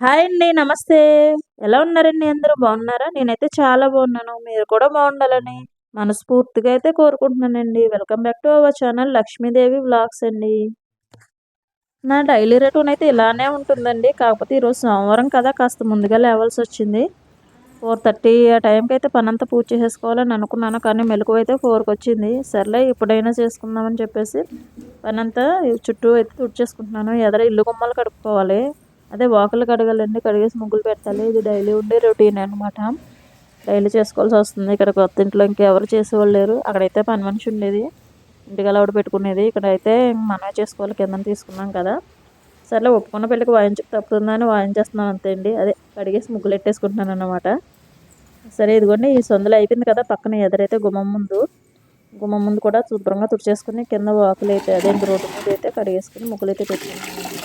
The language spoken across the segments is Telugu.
హాయ్ అండి నమస్తే. ఎలా ఉన్నారండి అందరూ? బాగున్నారా? నేనైతే చాలా బాగున్నాను. మీరు కూడా బాగుండాలని మనస్ఫూర్తిగా అయితే కోరుకుంటున్నానండి. Welcome back to our channel Lakshmi Devi vlogs అండి. నా డైలీ రొటీన్ అయితే ఇలానే ఉంటుందండి. కాకపోతే ఈరోజు సోమవారం కదా కాస్త ముందుగా లేవాల్సి వచ్చింది. ఫోర్ థర్టీ ఆ టైంకి అయితే పనంతా పూజ పూర్తి చేసుకోవాలని అనుకున్నాను కానీ మెలకు అయితే ఫోర్కి వచ్చింది. సర్లే ఇప్పుడైనా చేసుకుందామని చెప్పేసి పనంతా చుట్టూ అయితే తుడిచేసుకుంటున్నాను. ఎదర ఇల్లు గుమ్మలు కడుక్కోవాలి. అదే వాకలు కడగాలండి కడిగేసి ముగ్గులు పెట్టాలి. ఇది డైలీ ఉండే రొటీన్ అనమాట డైలీ చేసుకోవాల్సి వస్తుంది. ఇక్కడ కొత్త ఇంట్లో ఇంకెవరు చేసేవాళ్ళు లేరు. అక్కడైతే పని మనిషి ఉండేది. ఇంటికి అలా పెట్టుకునేది. ఇక్కడ అయితే మనమే చేసుకోవాలి. కింద తీసుకున్నాం కదా. సర్లే ఒప్పుకున్న పెళ్ళికి వాయించి తప్పుతుందని వాయించేస్తున్నాను అంతే అండి. అదే కడిగేసి ముగ్గులు పెట్టేసుకుంటున్నాను అనమాట సరే ఇదిగోండి ఈ సొందలు అయిపోయింది కదా. పక్కన ఎదురైతే గుమ్మం ముందు. గుమ్మం ముందు కూడా శుభ్రంగా తుడిచేసుకుని కింద వాకులు అయితే అదే రోడ్డు మీద అయితే కడిగేసుకుని ముగ్గులు అయితే పెట్టుకున్నాను.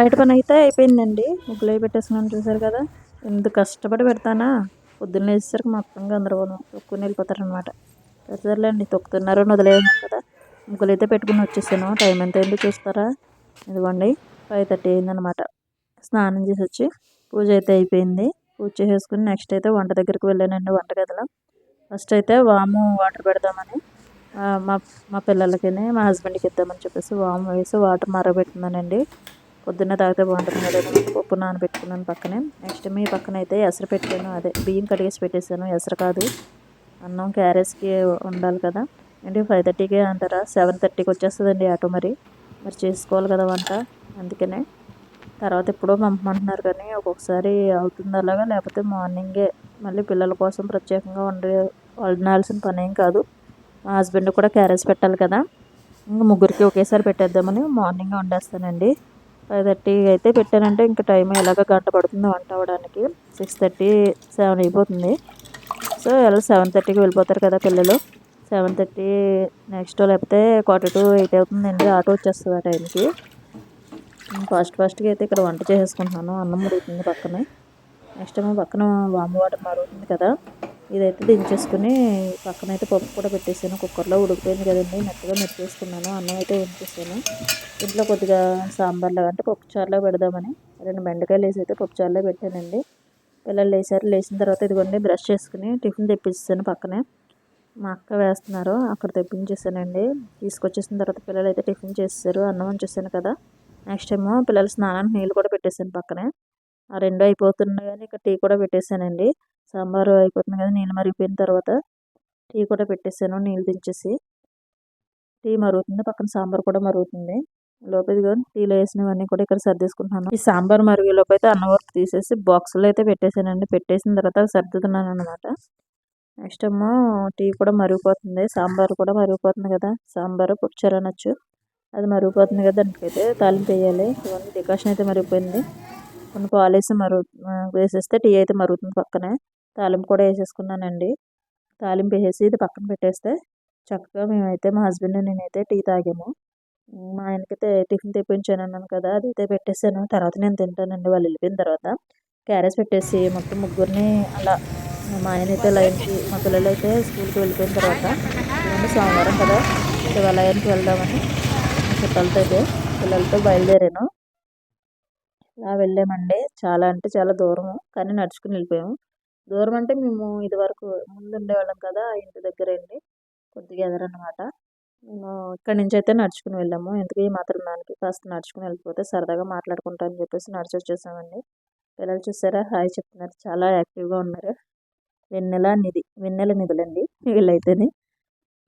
బయట పని అయితే అయిపోయిందండి. ముగ్గులు పెట్టేసుకున్నాను చూసారు కదా. ఎంత కష్టపడి పెడతానా? పొద్దున్న వేసేసరికి మొత్తం గందరగోళం. తొక్కుని వెళ్ళిపోతారనమాట సరేలేండి తొక్కుతున్నారు వదిలేదు కదా. ముగ్గులు అయితే పెట్టుకుని వచ్చేసాను. టైం ఎంత అయింది చూస్తారా? ఇదిగోండి ఫైవ్ థర్టీ అయిందనమాట స్నానం చేసి వచ్చి పూజ అయితే అయిపోయింది. పూజ చేసుకుని నెక్స్ట్ అయితే వంట దగ్గరికి వెళ్ళానండి వంటగదిలో. ఫస్ట్ అయితే వాము వాటర్ పెడదామని మా మా పిల్లలకి మా హస్బెండ్కి ఇద్దామని చెప్పేసి వాము వేసి వాటర్ మరగబెట్టిందానండి పొద్దున్న తాగితే బాగుంటుంది కదా పప్పు నానబెట్టుకున్నాను పక్కనే. నెక్స్ట్ మీ పక్కన అయితే ఎసరు పెట్టాను అదే బియ్యం కడిగేసి పెట్టేశాను. ఎసరు కాదు అన్నం క్యారెట్స్కి ఉండాలి కదా. అంటే ఫైవ్ థర్టీకి అంటారా? సెవెన్ థర్టీకి వచ్చేస్తుందండి ఆటో మరి. మరి చేసుకోవాలి కదా వంట అందుకనే. తర్వాత ఎప్పుడో పంపమంటున్నారు కానీ ఒక్కొక్కసారి అవుతుంది అలాగా లేకపోతే మార్నింగే మళ్ళీ పిల్లల కోసం ప్రత్యేకంగా వండే వండాల్సిన పని ఏం కాదు. మా హస్బెండ్ కూడా క్యారెట్స్ పెట్టాలి కదా. ఇంకా ముగ్గురికి ఒకేసారి పెట్టేద్దామని మార్నింగ్ వండేస్తానండి. ఫైవ్ థర్టీ అయితే పెట్టానంటే ఇంకా టైం ఎలాగ గంట పడుతుంది వంట అవ్వడానికి. సిక్స్ థర్టీ సెవెన్ అయిపోతుంది. సో ఎలా సెవెన్ థర్టీకి వెళ్ళిపోతారు కదా పిల్లలు. సెవెన్ థర్టీ నెక్స్ట్ లేకపోతే క్వార్టర్ టు ఎయిట్ అవుతుందండి. ఆటో వచ్చేస్తుంది ఆ టైంకి. ఫస్ట్ ఫాస్ట్గా అయితే ఇక్కడ వంట చేసేసుకుంటున్నాను. అన్నం ఉడుగుతుంది పక్కనే. నెక్స్ట్ ఏమో పక్కన వామ్ వాటర్ మరుగుతుంది కదా. ఇదైతే దించేసుకుని పక్కన అయితే పప్పు కూడా పెట్టేసాను. కుక్కర్లో ఉడికిపోయింది కదండి. మెత్తగా మెత్తేసుకున్నాను అన్నం అయితే ఉంచేసాను ఇంట్లో కొద్దిగా సాంబార్లో అంటే పప్పు చారులో పెడదామని రెండు బెండకాయలు వేసి అయితే పప్పు చారులో పెట్టానండి. పిల్లలు లేసారు లేచిన తర్వాత ఇదిగోండి బ్రష్ చేసుకుని టిఫిన్ తెప్పించాను పక్కనే. మా అక్క వేస్తున్నారు. అక్కడ తెప్పించేసానండి. తీసుకొచ్చేసిన తర్వాత పిల్లలు అయితే టిఫిన్ చేస్తారు అన్నం ఉంచేసాను కదా. నెక్స్ట్ ఏమో పిల్లలు స్నానానికి నీళ్ళు కూడా పెట్టేసాను పక్కనే. ఆ రెండు అయిపోతున్నాయి కానీ ఇక్కడ టీ కూడా పెట్టేశానండి సాంబారు అయిపోతుంది కదా నీళ్ళు మరిగిపోయిన తర్వాత టీ కూడా పెట్టేసాను నీళ్ళు దించేసి. టీ మరుగుతుంది పక్కన సాంబార్ కూడా మరుగుతుంది. లోపు కానీ టీలో వేసినవన్నీ కూడా ఇక్కడ సర్దేసుకుంటున్నాను. ఈ సాంబార్ మరిగేలోపు అయితే అన్న వర్క్ తీసేసి బాక్సులు అయితే పెట్టేసానండి. పెట్టేసిన తర్వాత సర్దుతున్నాను అనమాట నెక్స్ట్ ఏమో టీ కూడా మరిగిపోతుంది సాంబార్ కూడా మరిగిపోతుంది కదా. సాంబారు పుచ్చారు అనొచ్చు. అది మరిగిపోతుంది కదా దానికైతే తాలింపు వేయాలి. ఇవన్నీ డికాషన్ అయితే మరిగిపోయింది. కొన్ని పాలు వేసి మరు వేసేస్తే టీ అయితే మరుగుతుంది పక్కనే. తాలింపు కూడా వేసేసుకున్నానండి. తాలింపు వేసేసి ఇది పక్కన పెట్టేస్తే చక్కగా మేమైతే మా హస్బెండ్ నేనైతే టీ తాగాము. మా ఆయనకైతే టిఫిన్ తెప్పించాను అన్నాను కదా అది అయితే పెట్టేసాను తర్వాత నేను తింటానండి. వాళ్ళు వెళ్ళిపోయిన తర్వాత క్యారేజ్ పెట్టేసి మొత్తం ముగ్గురిని అలా మా ఆయన అయితే లైన్కి మా పిల్లలు అయితే స్కూల్కి వెళ్ళిపోయిన తర్వాత సోమవారం కదా శివాలయానికి వెళ్దామని చుట్టాలతో అయితే పిల్లలతో బయలుదేరాను. అలా వెళ్ళామండి. చాలా అంటే చాలా దూరము కానీ నడుచుకుని వెళ్ళిపోయాము. దూరం అంటే మేము ఇదివరకు ముందు ఉండేవాళ్ళం కదా ఇంటి దగ్గర అండి కొద్దిగా ఎదరనమాట మేము ఇక్కడి నుంచి అయితే నడుచుకుని వెళ్ళాము. ఎందుకు ఈ మాత్రం దానికి కాస్త నడుచుకుని వెళ్ళిపోతే సరదాగా మాట్లాడుకుంటామని చెప్పేసి నడిచి వచ్చేసామండి పిల్లలు చూసారా? హాయ్ చెప్తున్నారు. చాలా యాక్టివ్గా ఉన్నారు. వెన్నెల నిధి వెన్నెల నిధులండి వీళ్ళైతేనే.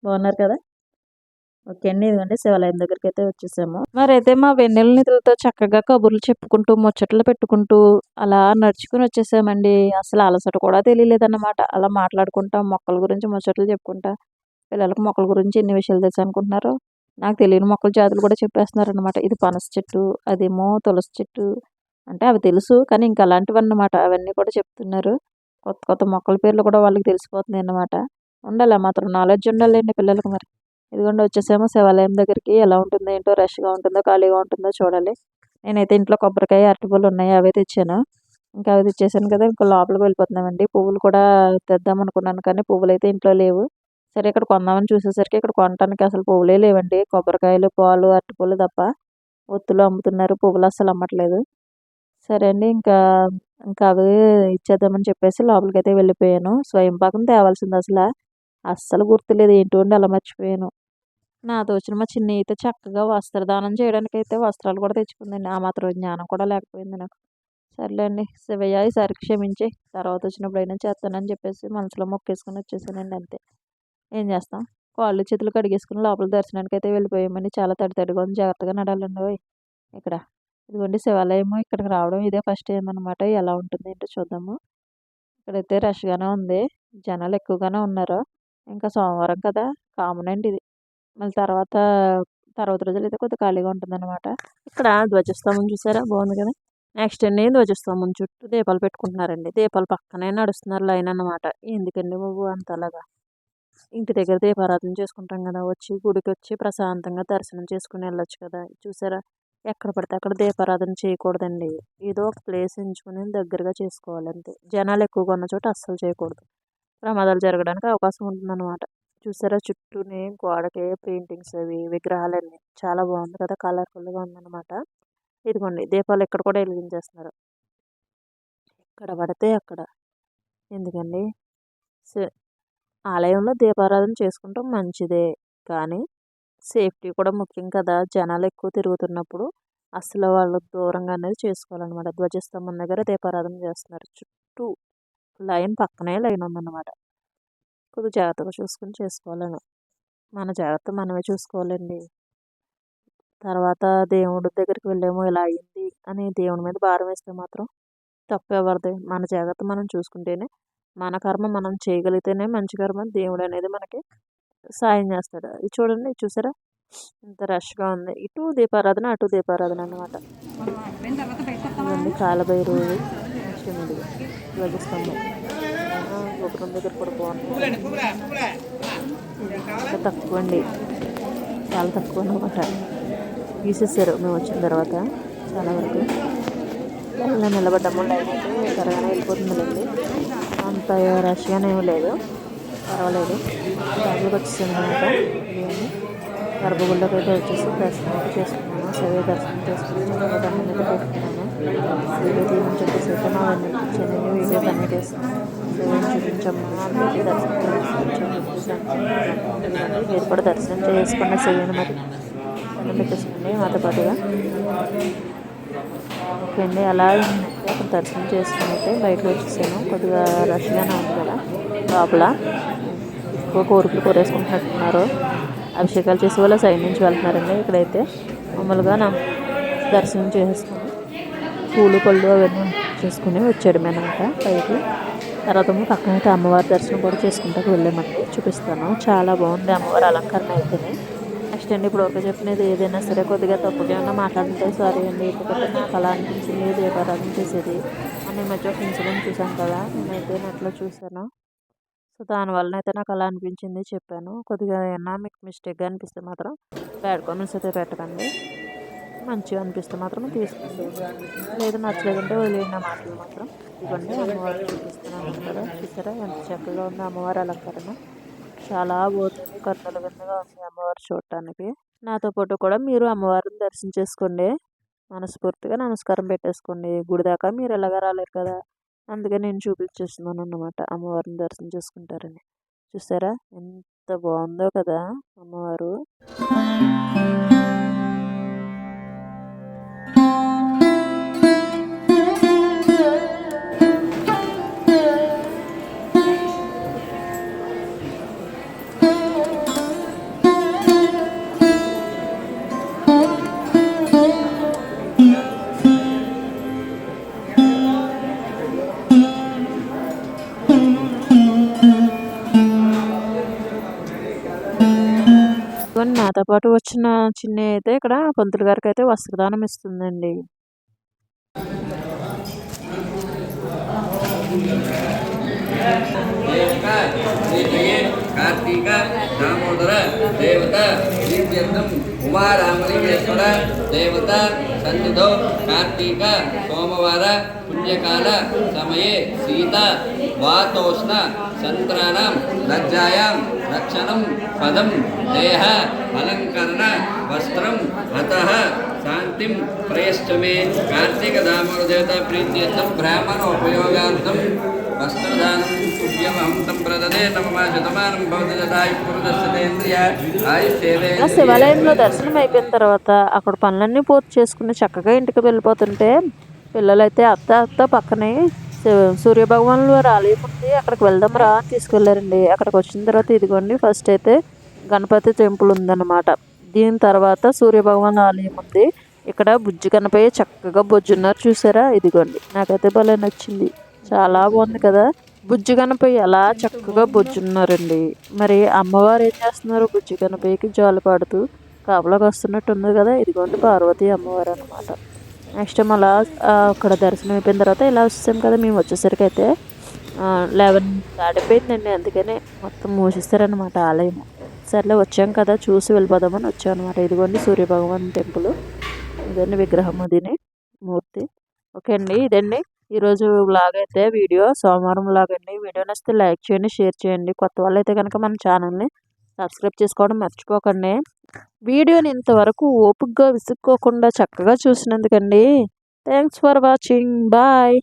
బాగున్నారు కదా? ఓకే అండి ఇదిగోండి శివాలయం దగ్గరికి అయితే వచ్చేసాము. మరి అయితే మా వెన్నెల నిధులతో చక్కగా కబుర్లు చెప్పుకుంటూ ముచ్చట్లు పెట్టుకుంటూ అలా నడుచుకుని వచ్చేసామండి. అసలు అలసట కూడా తెలియలేదన్నమాట. అలా మాట్లాడుకుంటా మొక్కల గురించి ముచ్చట్లు చెప్పుకుంటా పిల్లలకు మొక్కల గురించి ఎన్ని విషయాలు తెలుసు అనుకుంటున్నారు నాకు తెలియని మొక్కల జాతులు కూడా చెప్పేస్తున్నారు అనమాట ఇది పనస చెట్టు అదేమో తులసి చెట్టు అంటే అవి తెలుసు కానీ ఇంకా అలాంటివి అన్నమాట అవన్నీ కూడా చెప్తున్నారు. కొత్త కొత్త మొక్కల పేర్లు కూడా వాళ్ళకి తెలిసిపోతున్నాయి అన్నమాట ఉండాలి మాత్రం. నాలెడ్జ్ ఉండాలండి పిల్లలకు మరి. ఇదిగోండి వచ్చేసేమో. శివాలయం దగ్గరికి ఎలా ఉంటుందో ఏంటో రష్గా ఉంటుందో ఖాళీగా ఉంటుందో చూడాలి. నేనైతే ఇంట్లో కొబ్బరికాయ అరటిపూలు ఉన్నాయి. అవే తెచ్చాను. ఇంకా అవి తెచ్చేసాను కదా ఇంకా లోపలికి వెళ్ళిపోతున్నామండి. పువ్వులు కూడా తెద్దాం అనుకున్నాను కానీ పువ్వులు అయితే ఇంట్లో లేవు. సరే ఇక్కడ కొందామని చూసేసరికి ఇక్కడ కొనడానికి అసలు పువ్వులే లేవండి. కొబ్బరికాయలు పాలు అరటిపూలు తప్ప ఒత్తులు అమ్ముతున్నారు. పువ్వులు అసలు అమ్మట్లేదు. సరే అండి ఇంకా ఇంకా అవి ఇచ్చేద్దామని చెప్పేసి లోపలికి అయితే వెళ్ళిపోయాను. స్వయం పాకం తేవాల్సింది అసలు. అస్సలు గుర్తులేదు ఏంటో అలా మర్చిపోయాను. నాతో వచ్చిన మా చిన్న అయితే చక్కగా వస్త్రదానం చేయడానికి అయితే వస్త్రాలు కూడా తెచ్చుకుందండి. ఆ మాత్రం జ్ఞానం కూడా లేకపోయింది నాకు. సర్లేండి శివయ్య ఈసారి క్షమించి. తర్వాత వచ్చినప్పుడైనా చేస్తానని చెప్పేసి మనసులో మొక్కేసుకుని వచ్చేసానండి అంతే. ఏం చేస్తాం? కాళ్ళు చేతులు కడిగేసుకుని లోపల దర్శనానికి అయితే వెళ్ళిపోయామని చాలా తడి తడిగా ఉంది. జాగ్రత్తగా నడాలండి ఇక్కడ ఇదిగోండి శివాలయము ఇక్కడికి రావడం ఇదే ఫస్ట్ టైం అనమాట ఎలా ఉంటుంది ఏంటో చూద్దాము. ఇక్కడైతే రష్గానే ఉంది. జనాలు ఎక్కువగానే ఉన్నారు. ఇంకా సోమవారం కదా. కామన్ అండి ఇది. మళ్ళీ తర్వాత తర్వాత రోజులు అయితే కొద్దిగా ఖాళీగా ఉంటుంది అనమాట ఇక్కడ ధ్వజస్తంభం చూసారా? బాగుంది కదా? నెక్స్ట్ అండి ధ్వజస్తంభం చుట్టూ దీపాలు పెట్టుకుంటున్నారండి. దీపాలు పక్కనే నడుస్తున్నారు లైన్ అనమాట ఎందుకండి బాబు అంతలాగా ఇంటి దగ్గర దీపారాధన చేసుకుంటాం కదా వచ్చి గుడికి వచ్చి ప్రశాంతంగా దర్శనం చేసుకుని వెళ్ళొచ్చు కదా. చూసారా? ఎక్కడ పడితే అక్కడ దీపారాధన చేయకూడదండి. ఏదో ఒక ప్లేస్ ఎంచుకుని దగ్గరగా చేసుకోవాలి అంతే జనాలు ఎక్కువగా ఉన్న చోట అస్సలు చేయకూడదు. ప్రమాదాలు జరగడానికి అవకాశం ఉంటుందన్నమాట. చూసారా? చుట్టూనే గోడకి పెయింటింగ్స్ అవి విగ్రహాలన్నీ. చాలా బాగుంది కదా కలర్ఫుల్గా ఉందన్నమాట. ఇదిగోండి దీపాలు ఇక్కడ కూడా వెలిగించేస్తున్నారు. ఇక్కడ పడితే అక్కడ. ఎందుకండి? ఆలయంలో దీపారాధన చేసుకుంటాం మంచిదే. కానీ సేఫ్టీ కూడా ముఖ్యం కదా. జనాలు ఎక్కువ తిరుగుతున్నప్పుడు అసలు వాళ్ళు దూరంగా అనేది చేసుకోవాలన్నమాట. ధ్వజస్తంభం దగ్గర దీపారాధన చేస్తున్నారు. చుట్టూ లైన్ పక్కనే లైన్ ఉందన్నమాట. కొద్దిగా జాగ్రత్తగా చూసుకుని చేసుకోవాలని. మన జాగ్రత్త మనమే చూసుకోవాలండి. తర్వాత దేవుడి దగ్గరికి వెళ్ళాము ఇలా అయింది అని దేవుడి మీద భారం వేస్తే మాత్రం తప్పు ఎవరిది? మన జాగ్రత్త మనం చూసుకుంటేనే మన కర్మ మనం చేయగలిగితేనే మంచి కర్మ దేవుడు అనేది మనకి సాయం చేస్తాడు. ఇది చూడండి చూసారా? ఇంత రష్గా ఉంది. ఇటు దీపారాధన అటు దీపారాధన అనమాట ఇవన్నీ కాలభైరవుడు ధ్వజస్తంభం. ఒకరి దగ్గర కూడా బాగుంటుంది తక్కువ అండి చాలా తక్కువ అనమాట తీసేసారు మేము వచ్చిన తర్వాత చాలా వరకు. ఇలా నిలబడ్డాము లైన్ అయితే త్వరగానే వెళ్ళిపోతుందండి అంత రష్గానే ఏమీ లేదు. పర్వాలేదు. దాంట్లోకి వచ్చేసింది అనమాట ఇవన్నీ గర్భగుడిలోకి అయితే వచ్చేసి దర్శనం చేసుకున్నాను. సరే దర్శనం చేసుకుని చక్కగా అయితే పెట్టుకున్నాను. చెప్పేసి అయితే మా ఇచ్చాను వీడియో కనెక్ట్ చేస్తాను చూపించమ్మా అందరికీ దర్శనం మీరు కూడా దర్శనం చేసుకున్న శివుని మరి దండం మాతో పాటుగా ఓకే అలా అక్కడ దర్శనం చేసుకుని అయితే బయటకు వచ్చేసాను కొద్దిగా రష్గానే ఉంది కదా లోపల ఎక్కువ కోరికలు కోరేసుకుంటున్నట్టున్నారు అభిషేకాలు చేసే వాళ్ళు సైడ్ నుంచి వెళ్తున్నారండి. ఇక్కడైతే మామూలుగా నా దర్శనం చేసుకుని పూలు పళ్ళు అవన్నీ చేసుకుని వచ్చాడు అనమాట పైకి. తర్వాత పక్కన అయితే అమ్మవారి దర్శనం కూడా చేసుకుంటూ వెళ్ళామండి. చూపిస్తాను. చాలా బాగుంది అమ్మవారి అలంకరణ అయితేనే నెక్స్ట్ అండి ఇప్పుడు ఓకే చెప్పినది ఏదైనా సరే కొద్దిగా తప్పుగా ఏమన్నా మాట్లాడితే సారీ అండి ఎందుకంటే నాకు అలా అనిపించింది దీపారాధన చేసేది అని మధ్య ఒక ఇన్సిడెంట్ చూసాను కదా నేనైతే నెట్లో చూసాను సో దానివల్ల అయితే నాకు అలా అనిపించింది చెప్పాను. కొద్దిగా ఏమన్నా మీకు మిస్టేక్గా అనిపిస్తే మాత్రం బ్యాడ్ కామెంట్స్ అయితే పెట్టకండి. మంచిగా అనిపిస్తే మాత్రం తీసుకోండి లేదు నచ్చలేదంటే వదిలేయండి ఆ మాటలు మాత్రం. ఇవన్నీ అమ్మవారు చూపిస్తున్నాను కదా చూసారా? ఎంత చక్కగా ఉంది అమ్మవారి అలంకరణ. చాలా బాగుంది కన్నుల విందుగా ఉంది అమ్మవారు చూడటానికి. నాతో పాటు కూడా మీరు అమ్మవారిని దర్శనం చేసుకోండి. మనస్ఫూర్తిగా నమస్కారం పెట్టేసుకోండి. గుడి దాకా మీరు ఎలాగ రాలేరు కదా? అందుకే నేను చూపించేస్తున్నాను అన్నమాట అమ్మవారిని దర్శనం చేసుకుంటారని. చూసారా? ఎంత బాగుందో కదా అమ్మవారు. నాతో పాటు వచ్చిన చిన్న అయితే ఇక్కడ పంతులు గారికి అయితే వస్త్రదానం ఇస్తుందండి. కార్తీక దామోదర దేవత శ్రీత్యర్థం ఉమారామలింగేశ్వర దేవత సన్నిధో కార్తీక సోమవార పుణ్యకాల సమయే సీత వాతోష్ణ సంత్రాణం లజ్జాయాం రక్షణం పదం దేహ అలంకరణ వస్త్రం అత శాంతిం ప్రయశ్చమే కార్తీక దామోదర దేవత ప్రీత్యర్థం బ్రాహ్మణ ఉపయోగార్థం వస్త్రదానం తుభ్యమహం తం ప్రదదే నమమ భవతి తదాయు పురుషస్యేంద్రియ శివాలయంలో దర్శనం అయిపోయిన తర్వాత అక్కడ పనులన్నీ పూర్తి చేసుకుని చక్కగా ఇంటికి వెళ్ళిపోతుంటే పిల్లలైతే అత్త అత్త పక్కనే సూర్యభగవానుల వారి ఆలయం ఉంది అక్కడికి వెళ్దాం రా అని తీసుకెళ్ళారండి. అక్కడికి వచ్చిన తర్వాత ఇదిగోండి ఫస్ట్ అయితే గణపతి టెంపుల్ ఉందన్నమాట. దీని తర్వాత సూర్యభగవాన్ ఆలయం ఉంది. ఇక్కడ బుజ్జి కనపై చక్కగా బొజ్జున్నారు చూసారా? ఇదిగోండి నాకైతే భలే నచ్చింది. చాలా బాగుంది కదా. బుజ్జి కనపై అలా చక్కగా బొజ్జున్నారండి. మరి అమ్మవారు ఏం చేస్తున్నారు? బుజ్జి కనపైకి జాలు పాడుతూ కాపలాకి వస్తున్నట్టు ఉంది కదా. ఇదిగోండి పార్వతి అమ్మవారు అనమాట నెక్స్ట్ మళ్ళా అక్కడ దర్శనం అయిపోయిన తర్వాత ఇలా వచ్చేసాం కదా మేము వచ్చేసరికి అయితే లెవెన్ దాటిపోయిందండి. అందుకనే మొత్తం మూసేస్తారనమాట ఆలయం. సర్లే వచ్చాం కదా చూసి వెళ్ళిపోదామని వచ్చాం అనమాట ఇదిగోండి సూర్యభగవాన్ టెంపుల్. ఇదండి విగ్రహం అదిని మూర్తి. ఓకే అండి ఇదండి. ఈరోజు వ్లాగ్ అయితే వీడియో సోమవారం వ్లాగ్ అండి. వీడియో నచ్చితే లైక్ చేయండి షేర్ చేయండి. కొత్త వాళ్ళు అయితే కనుక మన ఛానల్ని సబ్స్క్రైబ్ చేసుకోవడం మర్చిపోకండి. వీడియోని ఇంతవరకు ఓపికగా విసుక్కోకుండా చక్కగా చూసినందుకండి. Thanks for watching. బాయ్.